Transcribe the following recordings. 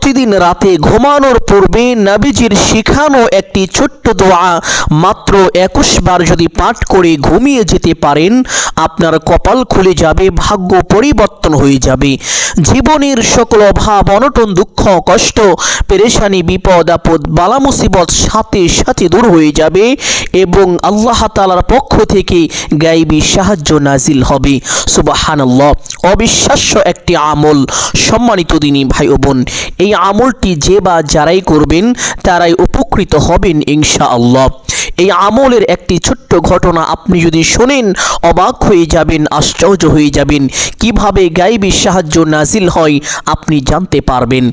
প্রতিদিন রাতে ঘুমানোর পূর্বে নাবিজির শিখানো একটি ছোট্ট দোয়া মাত্র একুশ বার যদি পাঠ করে ঘুমিয়ে যেতে পারেন, আপনার কপাল খুলে যাবে, ভাগ্য পরিবর্তন হয়ে যাবে। জীবনের সকল অভাব, অনটন, দুঃখ, কষ্ট, পেরেশানি, বিপদ, আপদ বালা মুসিবত সাথে সাথে দূর হয়ে যাবে এবং আল্লাহ তালার পক্ষ থেকে গাইবি সাহায্য নাজিল হবে। সুবাহানাল্লাহ। অবিশ্বাস্য একটি আমল। সম্মানিত দিনী ভাই ও বোন, এই আমলটি যে বা যারাই করবেন, তারাই উপকৃত হবেন ইনশা আল্লাহ এই আমলের একটি ছোট্ট ঘটনা আপনি যদি শোনেন, অবাক হয়ে যাবেন, আশ্চর্য হয়ে যাবেন। কীভাবে গাইবি সাহায্য নাজিল হয়, আপনি জানতে পারবেন।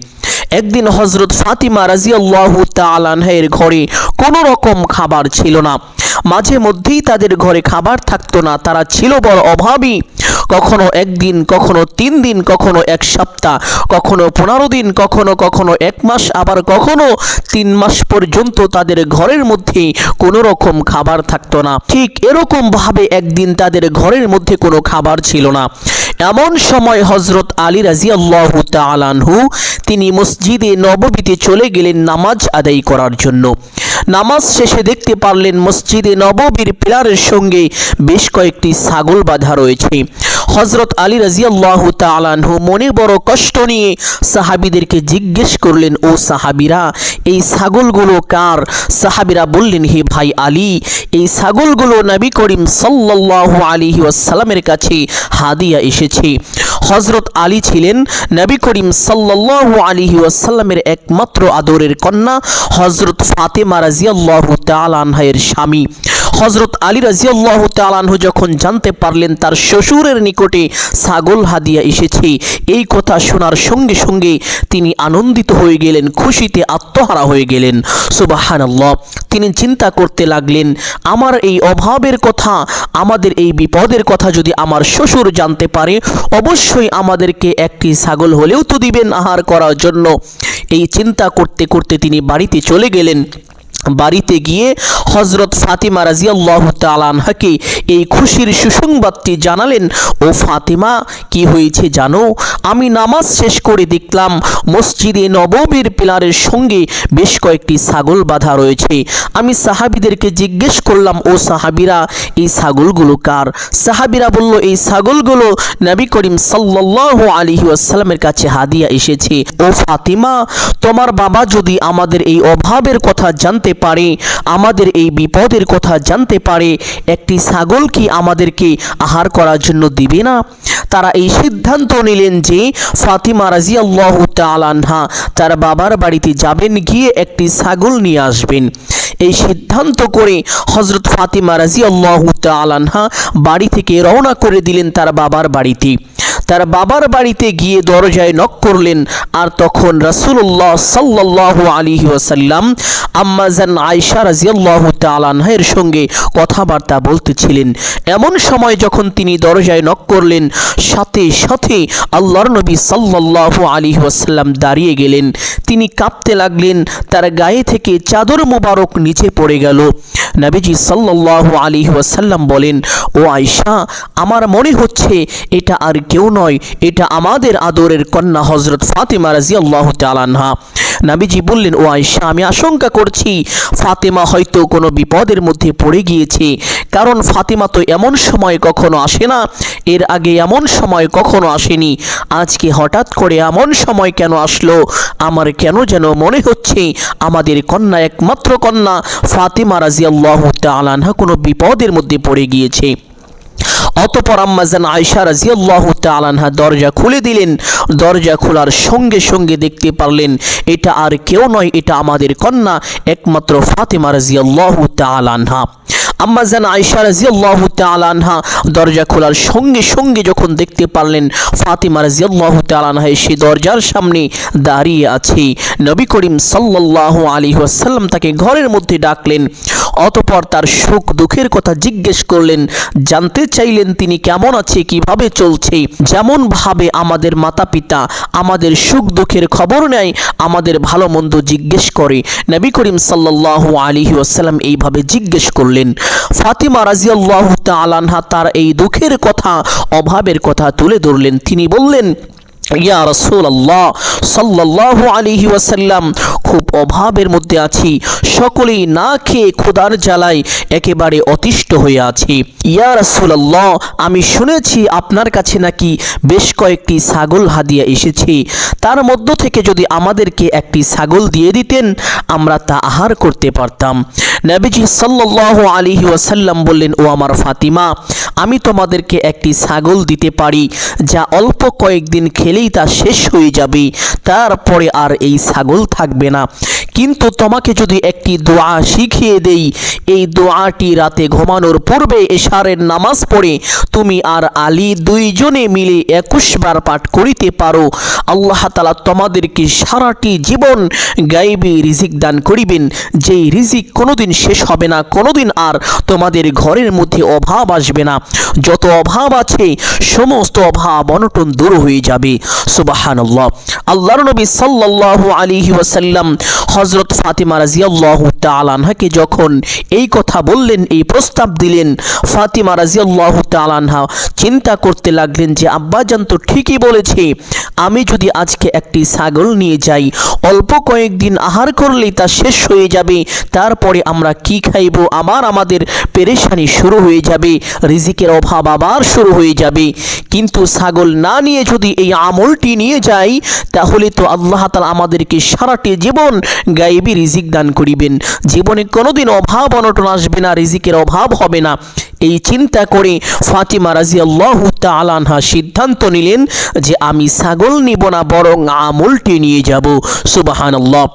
একদিন হজরত ফাতিমা রাজিয়াল্লাহ তালানহের ঘরে কোনো রকম খাবার ছিল না। মাঝে মধ্যেই তাদের ঘরে খাবার থাকতো না, তারা ছিল বড় অভাবী। কখনো একদিন, কখনো তিন দিন, কখনো এক সপ্তাহ, কখনো পনেরো দিন, কখনো কখনো এক মাস, আবার কখনো তিন মাস পর্যন্ত তাদের ঘরের মধ্যে কোনো রকম খাবার থাকতো না। ঠিক এরকম ভাবে একদিন তাদের ঘরের মধ্যে কোনো খাবার ছিল না। এমন সময় হজরত আলী রাজিয়াল্লাহ তালানহু তিনি মসজিদে নববীতে চলে গেলেন নামাজ আদায় করার জন্য। নামাজ শেষে দেখতে পারলেন মসজিদে নববীর পিলারের সঙ্গে বেশ কয়েকটি ছাগল বাঁধা রয়েছে। হজরত আলী রাজিয়াল্লাহ তালানহু মনে বড় কষ্ট নিয়ে সাহাবিদেরকে জিজ্ঞেস করলেন, ও সাহাবিরা, এই ছাগলগুলো কার? সাহাবিরা বললেন, হে ভাই আলী, এই ছাগলগুলো নবী করিম সাল্লাহ আলী ওয়াসাল্লামের কাছে হাদিয়া এসেছে। হজরত আলী ছিলেন নবী করিম সাল্লাহ আলী ওয়াসাল্লামের একমাত্র আদরের কন্যা। হজরত ফাতেমা রাজিয়াল্লাহ তালানহের স্বামী। হজরত আলী রাজিয়াল্লাহ তালানহু যখন জানতে পারলেন তার শ্বশুরের নিকটে ছাগল হাদিয়া এসেছে, এই কথা শোনার সঙ্গে সঙ্গে তিনি আনন্দিত হয়ে গেলেন, খুশিতে আত্মহারা হয়ে গেলেন। সুবাহানাল্লাহ, তিনি চিন্তা করতে লাগলেন, আমার এই অভাবের কথা, আমাদের এই বিপদের কথা যদি আমার শ্বশুর জানতে পারে, অবশ্যই আমাদেরকে একটি ছাগল হলেও তো দিবেন আহার করার জন্য। এই চিন্তা করতে করতে তিনি বাড়িতে চলে গেলেন। বাড়িতে গিয়ে হজরত ফাতিমা রাজিয়াল্লাহ তালানহাকে এই খুশির সুসংবাদটি জানালেন, ও ফাতিমা, কি হয়েছে জানো? আমি নামাজ শেষ করে দেখলাম মসজিদে নববীর পিলারের সঙ্গে বেশ কয়েকটি ছাগল বাঁধা রয়েছে। আমি সাহাবিদেরকে জিজ্ঞেস করলাম, ও সাহাবিরা, এই ছাগলগুলো কার? সাহাবিরা বলল, এই ছাগলগুলো নবী করিম সাল্লাহ আলী আসসালামের কাছে হাদিয়া এসেছে। ও ফাতিমা, তোমার বাবা যদি আমাদের এই অভাবের কথা জানতে পারে, আমাদের এই বিপদের কথা জানতে পারে, একটি ছাগল কি আমাদেরকে আহার করার জন্য দিবে না? তারা এই সিদ্ধান্ত নিলেন যে ফাতিমা রাজিয়াল্লাহ তালানহা তার বাবার বাড়িতে যাবেন, গিয়ে একটি ছাগল নিয়ে আসবেন। এই সিদ্ধান্ত করে হজরত ফাতিমা রাজিয়াল্লাহ তালানহা বাড়ি থেকে রওনা করে দিলেন তার বাবার বাড়িতে। তার বাবার বাড়িতে গিয়ে দরজায় নক করলেন। আর তখন রাসুল্লাহ সাল্লাহ আলী ওয়াসাল্লাম আম্মাজান আয়সা রাজিয়াল্লাহ তালানহের সঙ্গে কথাবার্তা বলতেছিলেন। এমন সময় যখন তিনি দরজায় নক করলেন, সাথে সাথে আল্লাহর নবী সাল্লাহ আলী ওয়াসাল্লাম দাঁড়িয়ে গেলেন। তিনি কাঁপতে লাগলেন, তার গায়ে থেকে চাদর মোবারক নিচে পড়ে গেল। নবীজি সাল্লাহ আলী ওয়াসাল্লাম বলেন, ও আয়সা আমার মনে হচ্ছে এটা আর কেউ নয়, এটা আমাদের আদরের কন্যা হজরত ফাতেমা রাজি আল্লাহ তালানহা নাবিজি বললেন, ও আয়সা আমি আশঙ্কা করছি, ফাতেমা হয়তো কোনো বিপদের মধ্যে পড়ে গিয়েছে, কারণ ফাতেমা তো এমন সময় কখনো আসে না, এর আগে এমন সময় কখনো আসেনি, আজকে হঠাৎ করে এমন সময় কেন আসলো, আমার কেন যেন মনে হচ্ছে, আমাদের কন্যা একমাত্র কন্যা, ফাতেমা রাজি আল্লাহ তালানহা কোনো বিপদের মধ্যে পড়ে গিয়েছে। অতপর আম্মাজান আয়সা রাজিয়াল্লাহ তালানহা দরজা খুলে দিলেন। দরজা খোলার সঙ্গে সঙ্গে দেখতে পারলেন, এটা আর কেউ নয়, এটা আমাদের কন্যা, একমাত্র ফাতেমা রাজিয়াল্লাহ তালানহা আম্মাজান আয়সা রাজিয়াল্লাহ তালানহা দরজা খোলার সঙ্গে সঙ্গে যখন দেখতে পারলেন, ফাতিমা রাজিয়াল্লাহ তালানহা সে দরজার সামনে দাঁড়িয়ে আছে। নবী করিম সাল্লাহ আলী ওয়াসাল্লাম তাকে ঘরের মধ্যে ডাকলেন, অতপর তার সুখ দুঃখের কথা জিজ্ঞেস করলেন, জানতে চাইলেন তিনি কেমন আছে, কীভাবে চলছে? যেমন ভাবে আমাদের মাতা পিতা আমাদের সুখ দুঃখের খবর নেয়, আমাদের ভালো মন্দ জিজ্ঞেস করে। নবী করিম সাল্লাহ আলী ওয়াসাল্লাম এইভাবে জিজ্ঞেস করলেন ফাতিমা রাজিয়াল্লাহ তালানহা তার এই দুঃখের কথা অভাবের কথা তুলে ধরলেন। তিনি বললেন ইয়া রসুল আল্লাহ সাল্লাহ আলিহি ওয়াসাল্লাম, খুব অভাবের মধ্যে আছি। সকলেই না খেয়ে ক্ষুধার জ্বালায় একেবারে অতিষ্ঠ হয়ে আছি। ইয়া রসুল আমি শুনেছি আপনার কাছে নাকি বেশ কয়েকটি ছাগল হাদিয়া এসেছে। তার মধ্য থেকে যদি আমাদেরকে একটি ছাগল দিয়ে দিতেন, আমরা তা আহার করতে পারতাম। নবীজি সাল্লাহ আলিহি ওয়াসাল্লাম বললেন, ও আমার ফাতিমা, আমি তোমাদেরকে একটি ছাগল দিতে পারি, যা অল্প কয়েকদিন খেলেই তা শেষ হয়ে যাবে। তারপরে আর এই ছাগল থাকবে না। কিন্তু তোমাকে যদি একটি দোয়া শিখিয়ে দেই, এই দোয়াটি রাতে ঘুমানোর পূর্বে এশারের নামাজ পড়ে তুমি আর আলী দুইজনে মিলে একুশ বার পাঠ করিতে পারো। আল্লাহ তালা তোমাদেরকে সারাটি জীবন গাইবি রিজিক দান করিবেন। যেই রিজিক কোনোদিন শেষ হবে না, কোনোদিন আর তোমাদের ঘরের মধ্যে অভাব আসবে না। যত অভাব আছে, সমস্ত অভাব অনটন দূর হয়ে যাবে। সুবাহানাল্লাহ। আল্লাহর নবী সাল্লাল্লাহু আলাইহি ওয়াসাল্লাম হযরত ফাতিমা রাদিয়াল্লাহু তাআলা আনহাকে যখন এই কথা বললেন, এই প্রস্তাব দিলেন, ফাতিমা রাদিয়াল্লাহু তাআলা আনহা চিন্তা করতে লাগলেন যে আব্বাজান তো ঠিকই বলেছে, আমি যদি আজকে একটি ছাগল নিয়ে যাই, অল্প কয়েকদিন আহার করলেই তা শেষ হয়ে যাবে, তারপরে আমরা কি খাইব, আবার আমাদের পেরেশানি শুরু হয়ে যাবে, রিজিকের অভাব আবার শুরু হয়ে যাবে। কিন্তু ছাগল না নিয়ে যদি এই আমলটি নিয়ে যাই, তাহলে তো আল্লাহ তালা আমাদেরকে সারাটি জীবন গাইবি রিজিক দান করিবেন। জীবনে কোনোদিন অভাব অনটন আসবে না, রিজিকের অভাব হবে না। এই চিন্তা করে ফাতিমা রাজি আল্লাহ তালানহা সিদ্ধান্ত নিলেন যে আমি ছাগল নিব না, বরং আমলটি নিয়ে যাব। সুবাহান আল্লাহ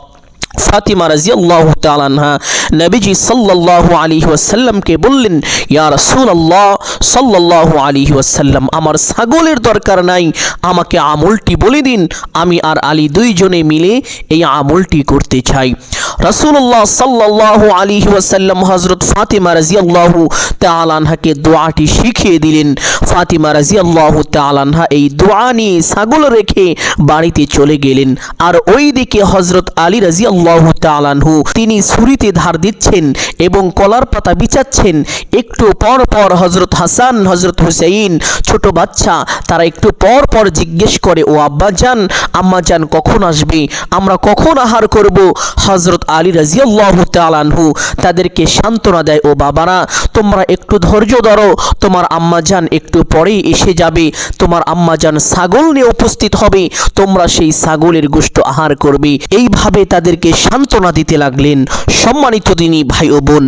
ফাতিমা রাজিয়াল্লাহু তাআলাহা নবীজি সাল্লাল্লাহু আলাইহি ওয়াসাল্লামকে বললেন, ইয়া রাসূলুল্লাহ সাল্লাল্লাহু আলাইহি ওয়াসাল্লাম, আমার ছাগলের দরকার নাই, আমাকে আমলটি বলে দিন, আমি আর আলী দুইজনে মিলে এই আমলটি করতে চাই। রাসূলুল্লাহ সাল্লাল্লাহু আলাইহি ওয়াসাল্লাম হযরত ফাতিমা রাদিয়াল্লাহু তাআলা আনহাকে দোয়াটি শিখিয়ে দিলেন। ফাতিমা রাদিয়াল্লাহু তাআলা আনহা এই দোয়া নিয়ে ছাগল রেখে বাড়িতে চলে গেলেন। আর ওইদিকে হযরত আলী রাদিয়াল্লাহু তাআলা আনহু, তিনি ছুরিতে ধার দিচ্ছেন এবং কলার পাতা বিছাচ্ছেন। একটু পর পর হযরত হাসান, হযরত হুসাইন ছোট বাচ্চা, তারা একটু পর পর জিজ্ঞেস করে, ও আব্বাজান, আম্মাজান কখন আসবে? আমরা কখন আহার করব? হযরত আলী রাজিয়াল্লাহ তালানহু তাদেরকে সান্ত্বনা দেয়, ও বাবারা, তোমরা একটু ধৈর্য ধরো, তোমার আম্মাজান একটু পরেই এসে যাবে, তোমার আম্মাজান ছাগল নিয়ে উপস্থিত হবে, তোমরা সেই ছাগলের গোশত আহার করবে। এইভাবে তাদেরকে সান্ত্বনা দিতে লাগলেন সম্মানিত দিনী ভাই ও বোন।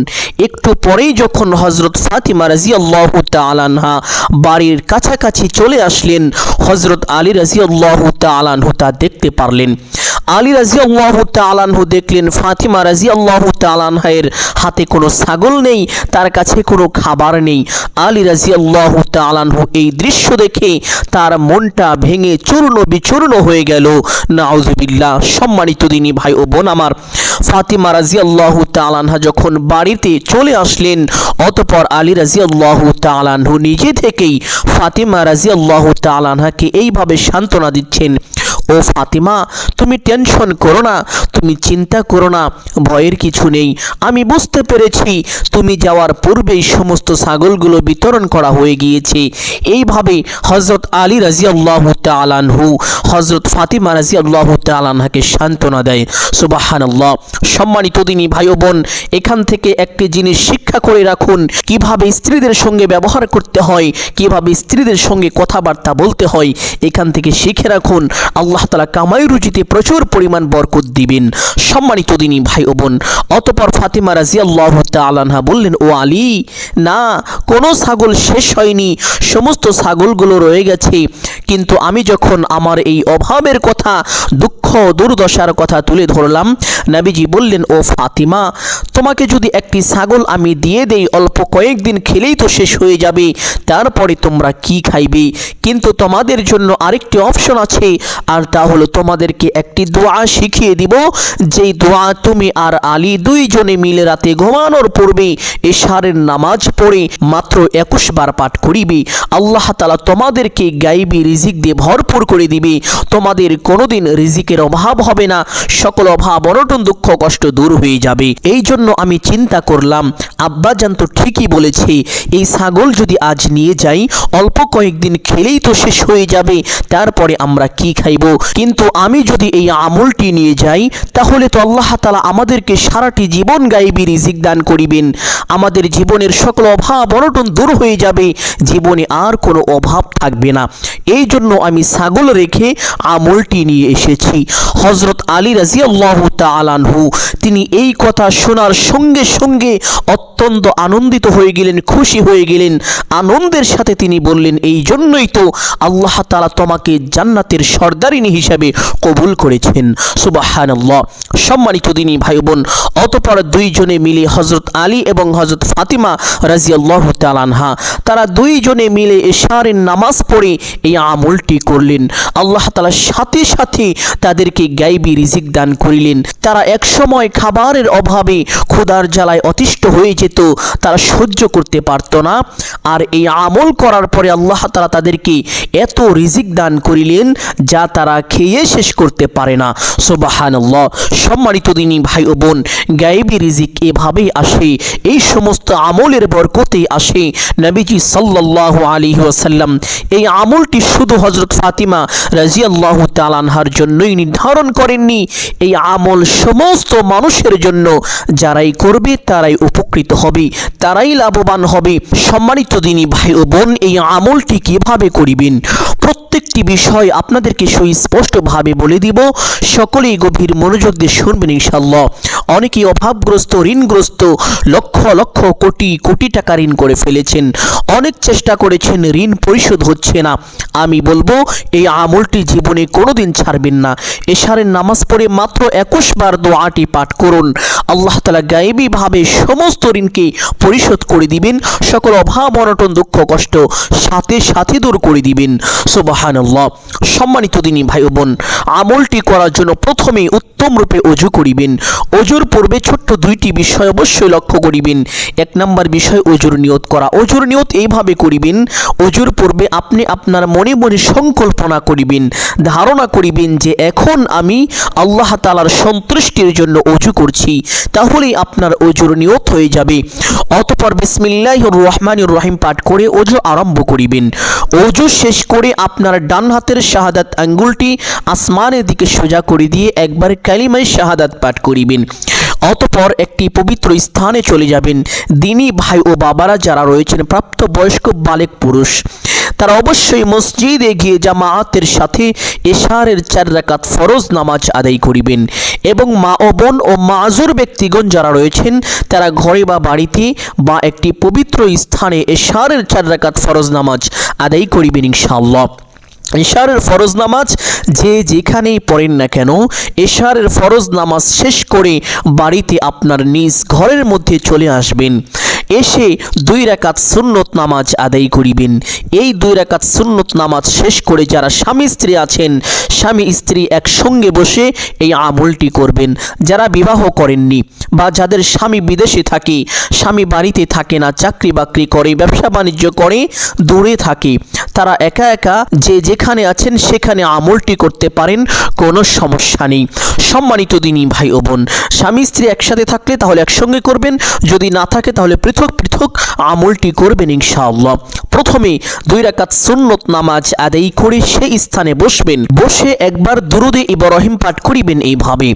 একটু পরেই যখন হজরত ফাতিমা রাজিয়াল্লাহ তালানহা বাড়ির কাছাকাছি চলে আসলেন হজরত আলী রাজিয়াল্লাহ তালানহু তা দেখতে পারলেন। আলী রাজি আল্লাহ তালানহু দেখলেন ফাতিমা রাজি আল্লাহ তালানহের হাতে কোনো ছাগল নেই, তার কাছে কোনো খাবার নেই। আলী রাজি আল্লাহ তালানহু এই দৃশ্য দেখে তার মনটা ভেঙে চূর্ণ বিচূর্ণ হয়ে গেল। নাউজুবিল্লাহ সম্মানিত দিনী ভাই ও বোন আমার, ফাতিমা রাজি আল্লাহ তালানহা যখন বাড়িতে চলে আসলেন, অতপর আলী রাজি আল্লাহ তালানহু নিজে থেকেই ফাতিমা রাজি আল্লাহ তালানহাকে এইভাবে সান্ত্বনা দিচ্ছেন। ও ফাতিমা, তুমি টেনশন করো না, তুমি চিন্তা করো না, ভয়ের কিছু নেই। আমি বুঝতে পেরেছি, তুমি যাওয়ার পূর্বেই সমস্ত ছাগলগুলো বিতরণ করা হয়ে গিয়েছে। এইভাবে হজরত আলী রাজি আল্লাহ তালানহু হজরত ফাতিমা রাজি আল্লাহ তালানহাকে সান্ত্বনা দেয়। সুবাহান সম্মানিত দিনী ভাই বোন, এখান থেকে একটি জিনিস শিক্ষা করে রাখুন, কীভাবে স্ত্রীদের সঙ্গে ব্যবহার করতে হয়, কীভাবে স্ত্রীদের সঙ্গে কথাবার্তা বলতে হয়, এখান থেকে শিখে রাখুন, আল্লাহ তালা কামাই রুচিতে প্রচুর পরিমাণ বরকত দিবেন। সম্মানিত দিনী ভাই ও বোন, অতপর ফাতিমা রাজি আল্লাহ তালানহা বললেন, ও আলী, না, কোনো ছাগল শেষ হয়নি, সমস্ত ছাগলগুলো রয়ে গেছে। কিন্তু আমি যখন আমার এই অভাবের কথা, দুঃখ, দুর্দশার কথা তুলে ধরলাম, নাবিজি বললেন, ও ফাতিমা, তোমাকে যদি একটি ছাগল আমি দিয়ে দেই, অল্প কয়েকদিন খেলেই তো শেষ হয়ে যাবে, তারপরে তোমরা কি খাইবে? কিন্তু তোমাদের জন্য আরেকটি অপশন আছে, আর তাহলে তোমাদেরকে একটি দোয়া শিখিয়ে দিব, যেই দোয়া তুমি আর আলী দুইজনে মিলে রাতে ঘুমানোর পূর্বে এশারের নামাজ পড়ে মাত্র একুশ বার পাঠ করিবে। আল্লাহ তালা তোমাদেরকে গাইবি রিজিক দিয়ে ভরপুর করে দিবে। তোমাদের কোনোদিন রিজিকের অভাব হবে না, সকল অভাব, অনটন দুঃখ, কষ্ট দূর হয়ে যাবে। এই জন্য আমি চিন্তা করলাম আব্বাজান তো ঠিকই বলেছে, এই ছাগল যদি আজ নিয়ে যাই, অল্প কয়েকদিন খেলেই তো শেষ হয়ে যাবে, তারপরে আমরা কি খাইব? কিন্তু আমি যদি এই আমলটি নিয়ে যাই, তাহলে তো আল্লাহ তালা আমাদেরকে সারাটি জীবন গাইবি রিজিক দান করিবেন। আমাদের জীবনের সকল অভাব অনটন দূর হয়ে যাবে। জীবনে আর কোনো অভাব থাকবে না। এই জন্য আমি ছাগল রেখে আমলটি নিয়ে এসেছি। হজরত আলী রাজি আল্লাহ তালানহু তিনি এই কথা শোনার সঙ্গে সঙ্গে অত্যন্ত আনন্দিত হয়ে গেলেন, খুশি হয়ে গেলেন। আনন্দের সাথে তিনি বললেন, এই জন্যই তো আল্লাহ তালা তোমাকে জান্নাতের সর্দারিনী হিসাবে কবুল করেছেন। সুবাহান সম্মানিত দিনী ভাই বোন অতপর দুইজনে মিলে হজরত আলী এবং হজরত ফাতিমা রাজি আল্লাহ তালানহা তারা দুইজনে মিলে এশারের নামাজ পড়ে এই আমলটি করলেন। আল্লাহ তালা সাথে সাথে তাদেরকে গাইবি রিজিক দান করিলেন। তারা একসময় খাবারের অভাবে ক্ষুধার জ্বালায় অতিষ্ঠ হয়ে যেত, তারা সহ্য করতে পারত না। আর এই আমল করার পরে আল্লাহ তালা তাদেরকে এত রিজিক দান করিলেন যা তারা খেয়ে শেষ করতে পারে না। সোবাহান্লাহ সম্মানিত দিনী ভাই ও বোন গায়েবী রিজিক এভাবেই আসে, এই সমস্ত আমলের বরকতে আসে নবীজি সাল্লাল্লাহু আলাইহি ওয়াসাল্লাম। এই আমলটি শুধু হজরত ফাতিমা রাজিয়াল্লাহু তালানহার জন্যই নির্ধারণ করেননি, এই আমল সমস্ত মানুষের জন্য। যারাই করবে তারাই উপকৃত হবে, তারাই লাভবান হবে। সম্মানিত দিনী ভাই ও বোন, এই আমলটি কীভাবে করিবেন? প্রত্যেকটি বিষয় আপনাদেরকে সুস্পষ্টভাবে বলে দিব। সকলেই গভীর মনোযোগ দিয়ে শুনবেন ইনশাল্লাহ অনেকেই অভাবগ্রস্ত, ঋণগ্রস্ত, লক্ষ লক্ষ কোটি কোটি টাকা ঋণ করে ফেলেছেন। অনেক চেষ্টা করেছেন, ঋণ পরিশোধ হচ্ছে না। আমি বলব, এই আমলটি জীবনে কোনোদিন ছাড়বেন না। এশারের নামাজ পড়ে মাত্র একুশ বার দোয়াটি পাঠ করুন। আল্লাহ তালা গায়েবীভাবে সমস্ত ঋণকে পরিশোধ করে দিবেন। সকল অভাব, অনটন, দুঃখ, কষ্ট সাথে সাথে দূর করে দিবেন। সুবাহান্লাহ সম্মানিত দিনী ভাই বোন আমলটি করার জন্য প্রথমে অজু করিবেন। অজুর পূর্বে ছোট্ট দুইটি বিষয় অবশ্যই লক্ষ্য করিবেন। এক নম্বর বিষয়, অজুর নিয়ত করা। অজুর নিয়ত এইভাবে করিবেন, অজুর পূর্বে আপনি আপনার মনে মনে সংকল্পনা করিবেন, ধারণা করিবেন যে এখন আমি আল্লাহ তালার সন্তুষ্টির জন্য অজু করছি, তাহলেই আপনার অজুর নিয়ত হয়ে যাবে। অতপর বিসমিল্লাহ রহমান রহিম পাঠ করে অজু আরম্ভ করিবেন। অজু শেষ করে আপনার ডান হাতের শাহাদাত আঙ্গুলটি আসমানের দিকে সোজা করে দিয়ে একবার কালিমায় শাহাদাত পাঠ করিবেন। অতপর একটি পবিত্র স্থানে চলে যাবেন। দিনী ভাই ও বাবারা যারা রয়েছেন প্রাপ্ত বয়স্ক বালেক পুরুষ, তারা অবশ্যই মসজিদে গিয়ে জামায়াতের সাথে এশারের চার রাকাত ফরজ নামাজ আদায় করিবেন এবং মা ও বোন ও মাজুর ব্যক্তিগণ যারা রয়েছেন, তারা ঘরে বা বাড়িতে বা একটি পবিত্র স্থানে এশারের চার রাকাত ফরজ নামাজ আদায় করিবেন ইনশাআল্লাহ। এশারের ফরজ নামাজ যে যেখানেই পড়েন না কেন এশারের ফরজ নামাজ শেষ করে বাড়িতে আপনার নিজ ঘরের মধ্যে চলে আসবেন। এসে দুই রাকাত সুন্নত নামাজ আদায় করিবেন। এই দুই রাকাত সুন্নত নামাজ শেষ করে যারা স্বামী স্ত্রী আছেন, স্বামী স্ত্রী একসঙ্গে বসে এই আমলটি করবেন। যারা বিবাহ করেননি বা যাদের স্বামী বিদেশে থাকে, স্বামী বাড়িতে থাকে না, চাকরি বাকরি করে, ব্যবসা বাণিজ্য করে, দূরে থাকে, তারা একা একা যে যেখানে আছেন সেখানে আমলটি করতে পারেন, কোনো সমস্যা নেই। সম্মানিত দিনী ভাই ও বোন, স্বামী স্ত্রী একসাথে থাকলে তাহলে একসঙ্গে করবেন, যদি না থাকে তাহলে পৃথক পৃথক আমলটি করবেন ইনশাআল্লাহ। প্রথমে দুই রাকাত সুন্নত নামাজ আদায় করে সেই স্থানে বসবেন। বসে একবার দুরুদে ইব্রাহিম পাঠ করিবেন এইভাবে।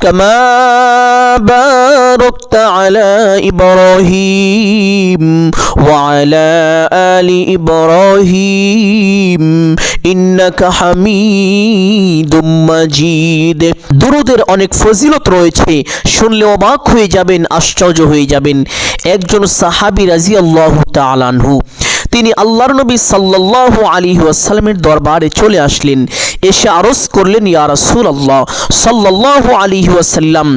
كما باركت على إبراهيم وعلى آل إبراهيم ইব্রাহিম ইন্নাকা হামিদুম মাজিদ দুরুদের অনেক ফজিলত রয়েছে শুনলে অবাক হয়ে যাবেন আশ্চর্য হয়ে যাবেন একজন সাহাবী রাজিয়াল্লাহু তাআলা আনহু তিনি আল্লাহর নবী সাল্লাল্লাহু আলাইহি ওয়াসাল্লামের দরবারে চলে আসলেন। এসে আরজ করলেন, ইয়া রাসূলুল্লাহ, সাল্লাল্লাহু আলাইহি ওয়াসাল্লাম,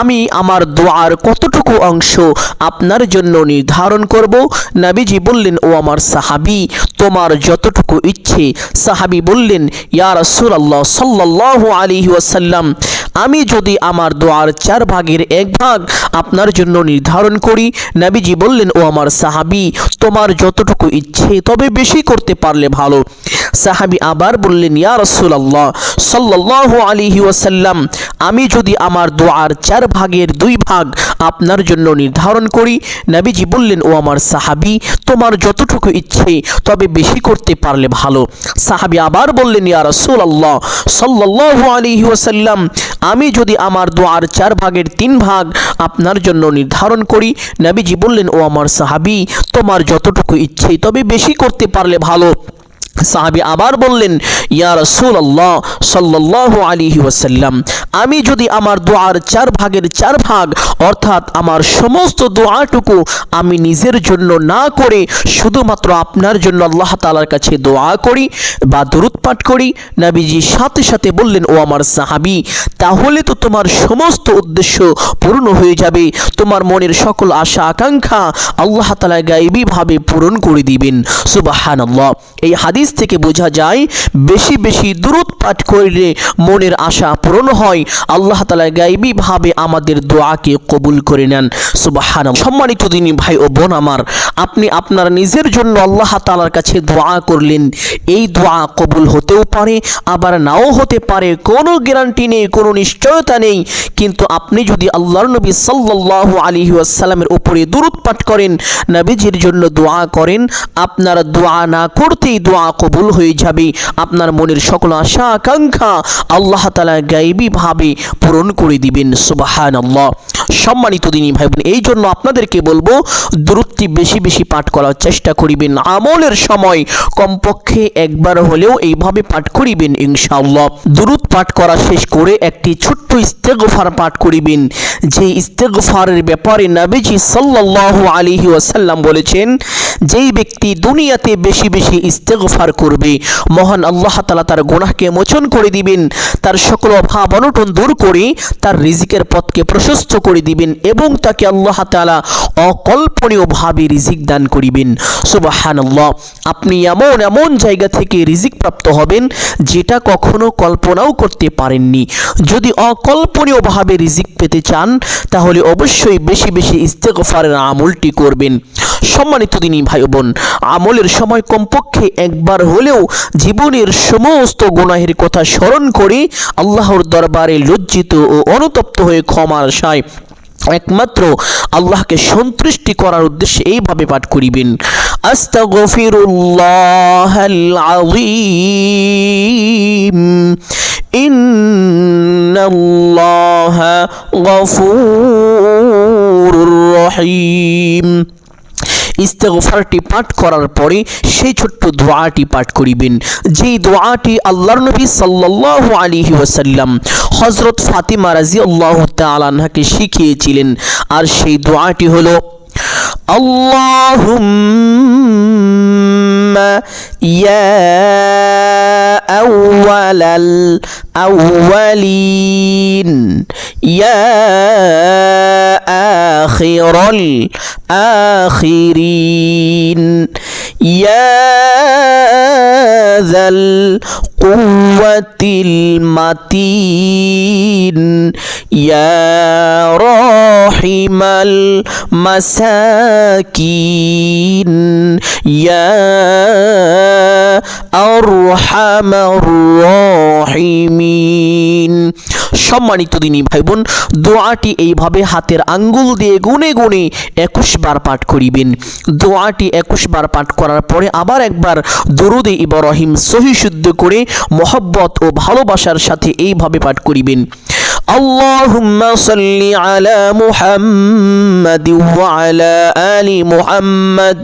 আমি আমার দোয়ার কতটুকু অংশ আপনার জন্য নির্ধারণ করব? নবীজি বললেন, ও আমার সাহাবী, তোমার যতটুকু ইচ্ছে। সাহাবী বললেন, ইয়া রাসূলুল্লাহ, সাল্লাল্লাহু আলাইহি ওয়াসাল্লাম, আমি যদি আমার দোয়ার চার ভাগের এক ভাগ আপনার জন্য নির্ধারণ করি। নবীজি বললেন, ও আমার সাহাবী, তোমার যতটুকু ইচ্ছে, তবে বেশি করতে পারলে ভালো। সাহাবি আবার বললেন, ইয়া রাসূলুল্লাহ, সাল্লাল্লাহু আলাইহি ওয়াসাল্লাম, আমি যদি আমার দোয়ার চার ভাগের দুই ভাগ আপনার জন্য নির্ধারণ করি, নবীজি বললেন, ও আমার সাহাবি, তোমার যতটুকু ইচ্ছে, তবে বেশি করতে পারলে ভালো। সাহাবি আবার বললেন, ইয়া রাসূলুল্লাহ, সাল্লাল্লাহু আলাইহি ওয়াসাল্লাম, আমি যদি আমার দোয়ার চার ভাগের তিন ভাগ আপনার জন্য নির্ধারণ করি, নবীজি বললেন, ও আমার সাহাবী, তোমার যতটুকু ইচ্ছে তবে বেশি করতে পারলে ভালো। সাহাবি আবার বললেন, ইয়া রসুল আল্লাহ সাল্লাল্লাহু আলাইহি ওয়াসাল্লাম, আমি যদি আমার দোয়ার চার ভাগের চার ভাগ, অর্থাৎ আমার সমস্ত দোয়াটুকু আমি নিজের জন্য না করে, শুধুমাত্র আপনার জন্য আল্লাহ তাআলার কাছে দোয়া করি বা দরুদ পাঠ করি, নবীজি সাথে সাথে বললেন, ও আমার সাহাবি, তাহলে তো তোমার সমস্ত উদ্দেশ্য পূর্ণ হয়ে যাবে। তোমার মনের সকল আশা, আকাঙ্ক্ষা আল্লাহ তাআলা গায়েবীভাবে পূরণ করে দিবেন। সুবহানাল্লাহ। এই হাদিস থেকে বোঝা যায়, বেশি বেশি দূরত পাঠ করলে মনের আশা পূরণ হয়। আল্লাহ তালা গাইবীভাবে আমাদের দোয়াকে কবুল করে নেন। সুবাহান সম্মানিত দিনী ভাই ও বোন আমার, আপনি আপনার নিজের জন্য আল্লাহ তালার কাছে দোয়া করলেন। এই দোয়া কবুল হতেও পারে, আবার নাও হতে পারে, কোনো গ্যারান্টি নেই, কোনো নিশ্চয়তা নেই। কিন্তু আপনি যদি আল্লাহর নবী সাল্লাল্লাহু আলাইহি ওয়াসাল্লামের উপরে দূরত পাঠ করেন, নবীজির জন্য দোয়া করেন, আপনার দোয়া না করতেই দোয়া কবুল হয়ে যাবে। আপনার মনের সকল আশা, আকাঙ্ক্ষা আল্লাহ তালা গাইবীভাবে পূরণ করে দিবেন। সুবাহান আল্লাহ সম্মানিত দিনী ভাই বোন এই জন্য আপনাদেরকে বলব দূরত্বটি বেশি বেশি পাঠ করার চেষ্টা করিবেন। আমলের সময় কমপক্ষে একবার হলেও এইভাবে পাঠ করিবেন ইনশাআল্লাহ। দূরত পাঠ করা শেষ করে একটি ছোট্ট ইস্তেগফার পাঠ করিবেন। যে ইস্তেগফারের ব্যাপারে নবীজি সাল্লাল্লাহু আলাইহি ওয়াসাল্লাম বলেছেন, যেই ব্যক্তি দুনিয়াতে বেশি বেশি ইস্তেগফার করবে। মহান আল্লাহ তালা তার গুনাহকে মোচন করে দিবেন, তার সকল অভাব অনটন দূর করে তার রিজিকের পথকে প্রশস্ত করে দিবেন এবং তাকে আল্লাহ তালা অকল্পনীয়ভাবে রিজিক দান করিবেন। সুবাহান আপনি এমন এমন জায়গা থেকে রিজিক প্রাপ্ত হবেন যেটা কখনো কল্পনাও করতে পারেননি। যদি অকল্পনীয়ভাবে রিজিক পেতে চান, তাহলে অবশ্যই বেশি বেশি ইস্তেগফারের আমলটি করবেন। সম্মানিত দিনী ভাই বোন আমলের সময় কমপক্ষে একবার হলেও জীবনের সমস্ত গুনাহের কথা স্মরণ করে আল্লাহর দরবারে লজ্জিত ও অনুতপ্ত হয়ে ক্ষমার আশায় একমাত্র আল্লাহকে সন্তুষ্টি করার উদ্দেশ্যে এইভাবে পাঠ করিবেন। গফুরুর রহিম। ইস্তেগফারটি পাঠ করার পরে সেই ছোট্ট দোয়াটি পাঠ করিবেন। যেই দোয়াটি আল্লাহর নবী সাল্লাল্লাহু আলাইহি ওয়াসাল্লাম হযরত ফাতিমা রাদিয়াল্লাহু তাআলা আনহাকে শিখিয়েছিলেন। আর সেই দোয়াটি হলো اللهم يا أول الأولين يا آخر الآخرين. يا ذا القوة المتين يا راحم المساكين يا أرحم الراحمين. সম্মানিত দিনী ভাই বোন দোয়াটি এইভাবে হাতের আঙ্গুল দিয়ে গুনে গুনে একুশ বার পাঠ করিবেন দোয়াটি একুশ বার পাঠ করার পরে আবার একবার দরুদে ইব্রাহিম সহি শুদ্ধ করে মহব্বত ও ভালোবাসার সাথে এইভাবে পাঠ করিবেন اللهم صل على محمد وعلى آل محمد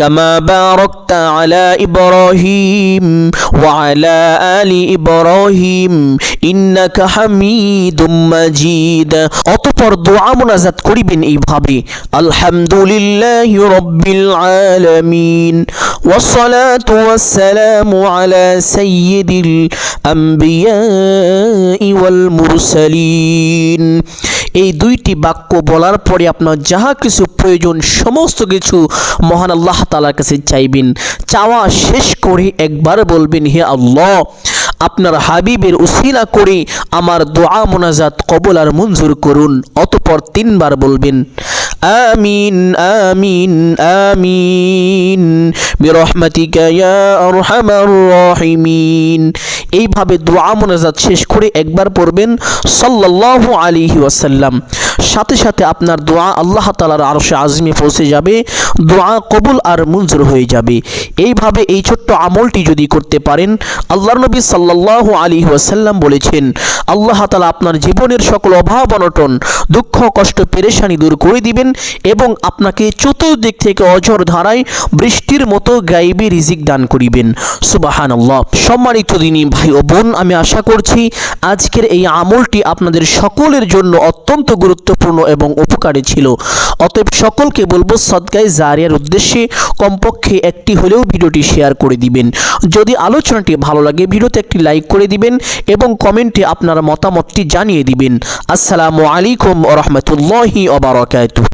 كما باركت على إبراهيم وعلى آل إبراهيم إنك حميد مجيد অতপর দোয়া মোনাজাত করিবেন এইভাবে আলহামদুলিল্লাহ রব্বিল আলামিন والصلاة والسلام على سيد الأنبياء والمرسلين এই দুইটি বাক্য বলার পরে আপনার যাহা কিছু প্রয়োজন, সমস্ত কিছু মহান আল্লাহ তালার কাছে চাইবেন। চাওয়া শেষ করে একবার বলবেন, হে আল্লাহ, আপনার হাবিবের উসিলা করে আমার দোয়া মোনাজাত কবল আর মঞ্জুর করুন। অতপর তিনবার বলবেন আমিন আমিন আমিন বিরহমাতিকা ইয়া আরহামার রাহিমিন এইভাবে দোয়া মোনাজাত শেষ করে একবার পড়বেন সাল্লাল্লাহু আলাইহি ওয়াসাল্লাম। সাথে সাথে আপনার দোয়া আল্লাহ তাআলার আরশে আজমে পৌঁছে যাবে, দোয়া কবুল আর মঞ্জুর হয়ে যাবে। এইভাবে এই ছোট্ট আমলটি যদি করতে পারেন, আল্লাহর নবী সাল্লাল্লাহু আলাইহি ওয়াসাল্লাম বলেছেন, আল্লাহ তাআলা আপনার জীবনের সকল অভাব অনটন, দুঃখ, কষ্ট, পেরেশানি দূর করে দিবেন এবং আপনাকে চতুর্দিক থেকে অঝর ধারায় বৃষ্টির মতো গাইবে রিজিক দান করিবেন। সুবাহানাল্লাহ। সম্মানিত দিনী ভাই ও বোন, আমি আশা করছি আজকের এই আমলটি আপনাদের সকলের জন্য অত্যন্ত গুরুত্বপূর্ণ এবং উপকারী ছিল। অতএব সকলকে বলব সদগায় জারিয়ার উদ্দেশ্যে কমপক্ষে একটি হলেও ভিডিওটি শেয়ার করে দিবেন। যদি আলোচনাটি ভালো লাগে, ভিডিওতে একটি লাইক করে দিবেন এবং কমেন্টে আপনার মতামতটি জানিয়ে দিবেন। আসসালামু আলাইকুম রহমতুল্লাহি ওবরাকাতুহ